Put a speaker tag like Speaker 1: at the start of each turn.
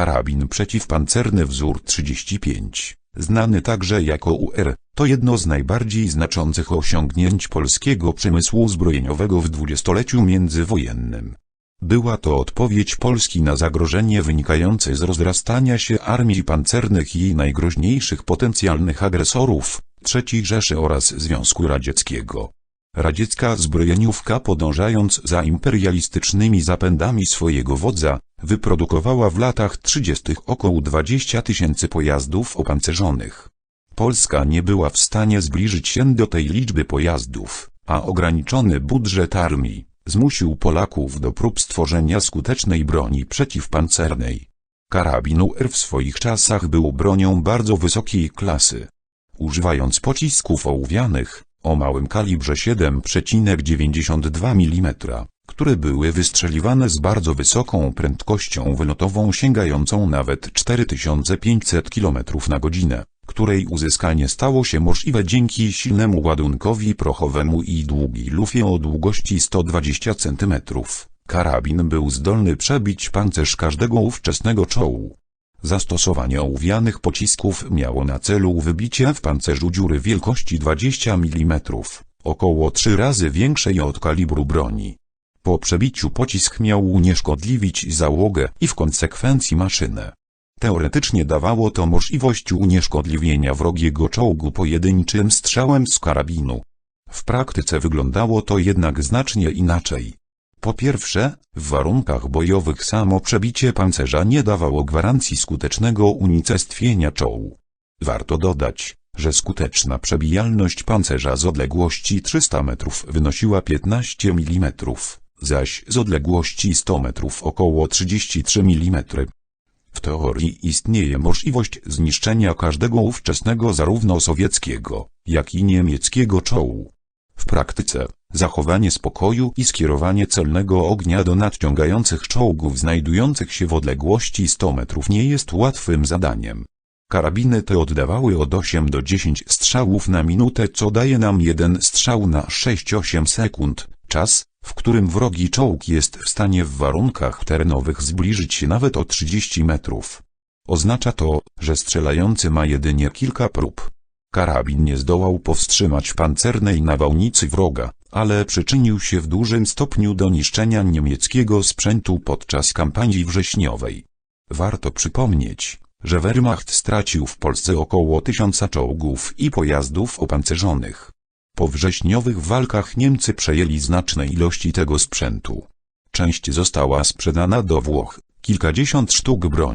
Speaker 1: Karabin przeciwpancerny wzór 35, znany także jako UR, to jedno z najbardziej znaczących osiągnięć polskiego przemysłu zbrojeniowego w dwudziestoleciu międzywojennym. Była to odpowiedź Polski na zagrożenie wynikające z rozrastania się armii pancernych i najgroźniejszych potencjalnych agresorów, III Rzeszy oraz Związku Radzieckiego. Radziecka zbrojeniówka podążając za imperialistycznymi zapędami swojego wodza, wyprodukowała w latach 30. około 20 tysięcy pojazdów opancerzonych. Polska nie była w stanie zbliżyć się do tej liczby pojazdów, a ograniczony budżet armii zmusił Polaków do prób stworzenia skutecznej broni przeciwpancernej. Karabin UR w swoich czasach był bronią bardzo wysokiej klasy. Używając pocisków ołówianych, o małym kalibrze 7,92 mm, które były wystrzeliwane z bardzo wysoką prędkością wylotową sięgającą nawet 4500 km na godzinę, której uzyskanie stało się możliwe dzięki silnemu ładunkowi prochowemu i długiej lufie o długości 120 cm. Karabin był zdolny przebić pancerz każdego ówczesnego czołu. Zastosowanie ołówianych pocisków miało na celu wybicie w pancerzu dziury wielkości 20 mm, około trzy razy większej od kalibru broni. Po przebiciu pocisk miał unieszkodliwić załogę i w konsekwencji maszynę. Teoretycznie dawało to możliwość unieszkodliwienia wrogiego czołgu pojedynczym strzałem z karabinu. W praktyce wyglądało to jednak znacznie inaczej. Po pierwsze, w warunkach bojowych samo przebicie pancerza nie dawało gwarancji skutecznego unicestwienia czołu. Warto dodać, że skuteczna przebijalność pancerza z odległości 300 metrów wynosiła 15 mm, zaś z odległości 100 metrów około 33 mm. W teorii istnieje możliwość zniszczenia każdego ówczesnego zarówno sowieckiego, jak i niemieckiego czołu. W praktyce, zachowanie spokoju i skierowanie celnego ognia do nadciągających czołgów znajdujących się w odległości 100 metrów nie jest łatwym zadaniem. Karabiny te oddawały od 8 do 10 strzałów na minutę co daje nam jeden strzał na 6-8 sekund, czas, w którym wrogi czołg jest w stanie w warunkach terenowych zbliżyć się nawet o 30 metrów. Oznacza to, że strzelający ma jedynie kilka prób. Karabin nie zdołał powstrzymać pancernej nawałnicy wroga, ale przyczynił się w dużym stopniu do niszczenia niemieckiego sprzętu podczas kampanii wrześniowej. Warto przypomnieć, że Wehrmacht stracił w Polsce około tysiąca czołgów i pojazdów opancerzonych. Po wrześniowych walkach Niemcy przejęli znaczne ilości tego sprzętu. Część została sprzedana do Włoch, kilkadziesiąt sztuk broni